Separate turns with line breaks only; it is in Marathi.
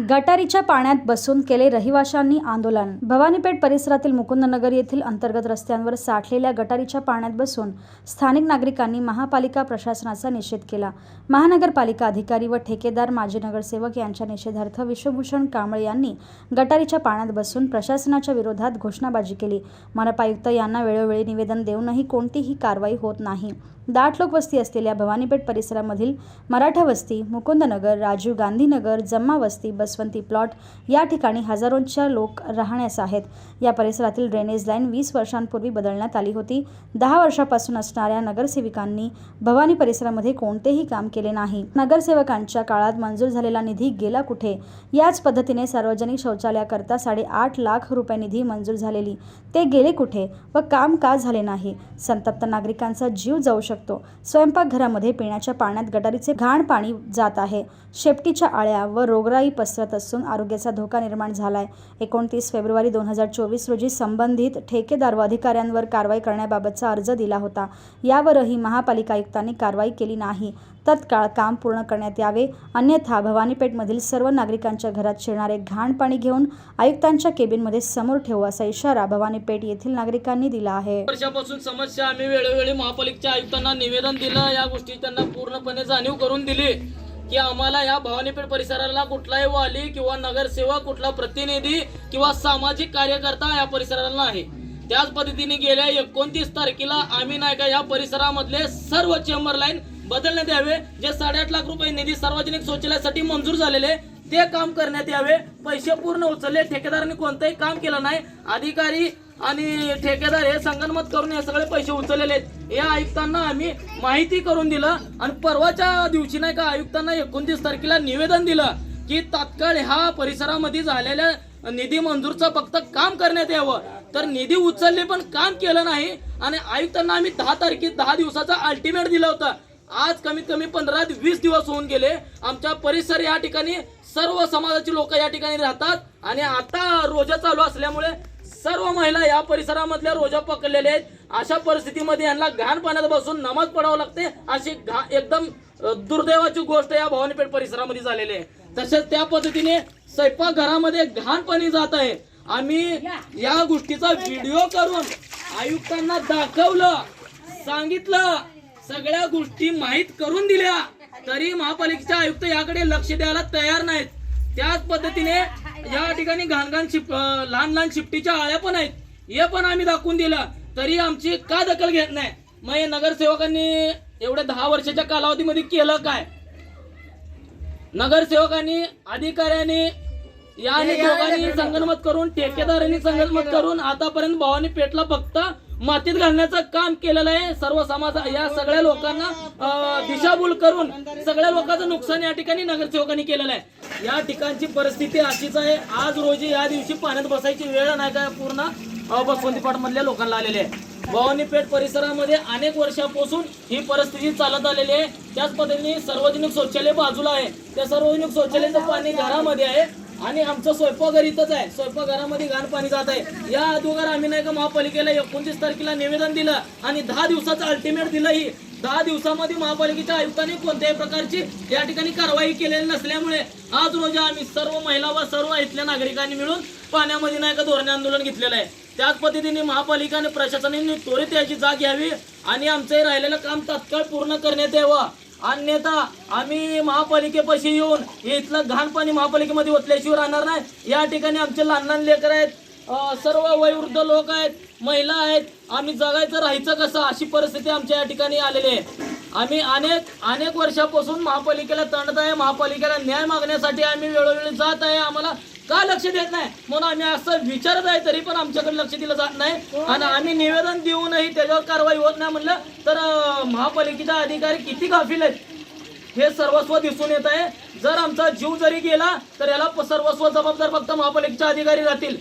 गटारीच्या पाण्यात बसून केले रहिवाशांनी आंदोलन. भवानीपेठ परिसरातील मुकुंदनगर येथील अंतर्गत रस्त्यांवर साठलेल्या गटारीच्या पाण्यात बसून स्थानिक नागरिकांनी महापालिका प्रशासनाचा निषेध केला. महानगरपालिका अधिकारी व ठेकेदार माजी नगरसेवक यांच्या निषेधार्थ विश्वभूषण कांबळे यांनी गटारीच्या पाण्यात बसून प्रशासनाच्या विरोधात घोषणाबाजी केली. मनपा आयुक्त यांना वेळोवेळी निवेदन देऊनही कोणतीही कारवाई होत नाही. दाट लोकवस्ती असलेल्या भवानीपेठ परिसरामधील मराठा वस्ती मुकुंदनगर राजीव गांधीनगर जम्मा वस्ती बसवंती प्लॉट या ठिकाणी हजारोंच्या लोक राहण्यास आहेत. या परिसरातील ड्रेनेज लाईन वीस वर्षांपूर्वी बदलण्यात आली होती. दहा वर्षापासून असणाऱ्या नगरसेविकांनी भवानी परिसरामध्ये कोणतेही काम केले नाही. नगरसेवकांच्या काळात मंजूर झालेला निधी गेला कुठे? याच पद्धतीने सार्वजनिक शौचालयाकरता साडेआठ लाख रुपये निधी मंजूर झालेली. ते गेले कुठे व काम का झाले नाही? संतप्त नागरिकांचा जीव जाऊ शकतो स्वयंपाकघरामध्ये पिण्याच्या पाण्यात गटारीचे घाण पाणी जात आहे. शेपटीच्या आळ्या व रोगराई पसरत असून आरोग्याचा धोका निर्माण झालाय. एकोणतीस फेब्रुवारी दोन हजार चोवीस रोजी संबंधित ठेकेदार व अधिकाऱ्यांवर कारवाई करण्याबाबतचा अर्ज दिला होता. यावरही महापालिका आयुक्तांनी कारवाई केली नाही. तत्काळ काम पूर्ण करण्यात यावे. अन्यथा भवानीपेठमधील सर्व नागरिकांच्या घरात शिरणारे घाण पाणी घेऊन आयुक्तांच्या केबिनमध्ये समोर ठेवू असा इशारा भवानीपेठ येथील नागरिकांनी दिला आहे.
वर्षापासून समस्या आम्ही वेळोवेळी महापालिकेच्या आयुक्तांना निवेदन दिलं. या गोष्टी त्यांना पूर्णपणे जाणीव करून दिली की आम्हाला या भवानीपेठ परिसराला कुठलाही वाली किंवा नगरसेवक कुठला प्रतिनिधी किंवा सामाजिक कार्यकर्ता या परिसराला नाही. त्याच पद्धतीने गेल्या एकोणतीस तारखेला आम्ही नाही का या परिसरामधले सर्व चेंबर लाईन बदलण्यात यावे. जे साडेआठ लाख रुपये निधी सार्वजनिक शौचालयासाठी मंजूर झालेले ते काम करण्यात यावे. पैसे पूर्ण उचलले. ठेकेदारांनी कोणतंही काम केलं नाही. अधिकारी आणि ठेकेदार हे संगनमत करून हे सगळे पैसे उचललेले आहेत. या आयुक्तांना आम्ही माहिती करून दिलं आणि परवाच्या दिवशी नाही का आयुक्तांना एकोणतीस तारखेला निवेदन दिलं की तात्काळ ह्या परिसरामध्ये झालेल्या निधी मंजूरचं फक्त काम करण्यात यावं. तर निधी उचलले पण काम केलं नाही आणि आयुक्तांना आम्ही दहा तारखे दहा दिवसाचा अल्टिमेट दिलं होतं. आज कमीत कमी पंधरा ते वीस दिवस होऊन गेले. आमच्या परिसर या ठिकाणी सर्व समाजाची लोक या ठिकाणी राहतात. आणि आता रोजा चालू असल्यामुळे सर्व महिला या परिसरामधल्या रोजा पकडलेल्या आहेत. अशा परिस्थितीमध्ये यांना घाण पाण्यात बसून नमाज पडावं लागते अशी घा- एकदम दुर्दैवाची गोष्ट या भवानीपेठ परिसरामध्ये झालेली आहे. तसेच त्या पद्धतीने स्वयंपाकघरामध्ये घाण पाणी जात आहे. आम्ही या गोष्टीचा व्हिडिओ करून आयुक्तांना दाखवलं सांगितलं. सगळ्या गोष्टी माहीत करून दिल्या. तरी महापालिकेचे आयुक्त याकडे लक्ष द्यायला तयार नाहीत. त्याच पद्धतीने या ठिकाणी घाणघाण शिप लहान लहान शिफ्टीच्या आळ्या पण आहेत. हे पण आम्ही दाखवून दिलं. तरी आमची का दखल घेत नाही? मग हे नगरसेवकांनी एवढ्या दहा वर्षाच्या कालावधीमध्ये केलं काय? नगरसेवकांनी अधिकाऱ्यांनी या दोघांनी संगनमत करून ठेकेदारांनी संगनमत करून आतापर्यंत भवानी पेठला फक्त मातीत घालण्याचं काम केलेलं आहे. सर्व समाज या सगळ्या लोकांना दिशाभूल करून सगळ्या लोकांचं नुकसान या ठिकाणी नगरसेवकांनी केलेलं आहे. या ठिकाणची परिस्थिती अशीच आहे. आज रोजी या दिवशी पाण्यात बसायची वेळ नाही का पूर्ण? अं, मधल्या लोकांना आलेली आहे. भवानीपेठ परिसरामध्ये अनेक वर्षापासून ही परिस्थिती चालत आलेली आहे. त्याच पद्धतीने सार्वजनिक शौचालय बाजूला आहे. त्या सार्वजनिक शौचालयाचं पाणी घरामध्ये आहे. आणि आमचं स्वयंपाकघर इथंच आहे. स्वयंपाकघरामध्ये घाण पाणी जात आहे. या अगोदर आम्ही नाही का महापालिकेला एकोणतीस तारखेला निवेदन दिलं आणि दहा दिवसाचं अल्टिमेट दिलंही. दहा दिवसामध्ये महापालिकेच्या आयुक्तांनी कोणत्याही प्रकारची या ठिकाणी कारवाई केलेली नसल्यामुळे आज रोजी आम्ही सर्व महिला व सर्व इथल्या नागरिकांनी मिळून पाण्यामध्ये नाही का धोरणे आंदोलन घेतलेलं आहे. त्याच पद्धतीने महापालिका आणि प्रशासनाने त्वरित याची जाग घ्यावी आणि आमचं राहिलेलं काम तात्काळ पूर्ण करण्यात यावं. अन्यथा आम्ही महापालिकेपाशी येऊन इथलं घाण पाणी महापालिकेमध्ये ओतल्याशिवाय राहणार नाही. या ठिकाणी आमचे लहान लहान लेकर आहेत सर्व वयोवृद्ध लोक आहेत महिला आहेत. आम्ही जगायचं राहायचं कसं अशी परिस्थिती आमच्या या ठिकाणी आलेली आहे. आम्ही अनेक अनेक वर्षापासून महापालिकेला तंडत आहे महापालिकेला न्याय मागण्यासाठी आम्ही वेळोवेळी जात आहे. आम्हाला का लक्ष देत नाही? म्हणून आम्ही असं विचारत आहे तरी पण आमच्याकडे लक्ष दिलं जात नाही. आणि आम्ही निवेदन देऊनही त्याच्यावर कारवाई होत नाही म्हणलं. तर महापालिकेचे अधिकारी किती गाफील आहेत? हे सर्वस्व दिसून येत आहे. जर आमचा जीव जरी गेला तर याला सर्वस्व जबाबदार फक्त महापालिकेचे अधिकारी राहतील.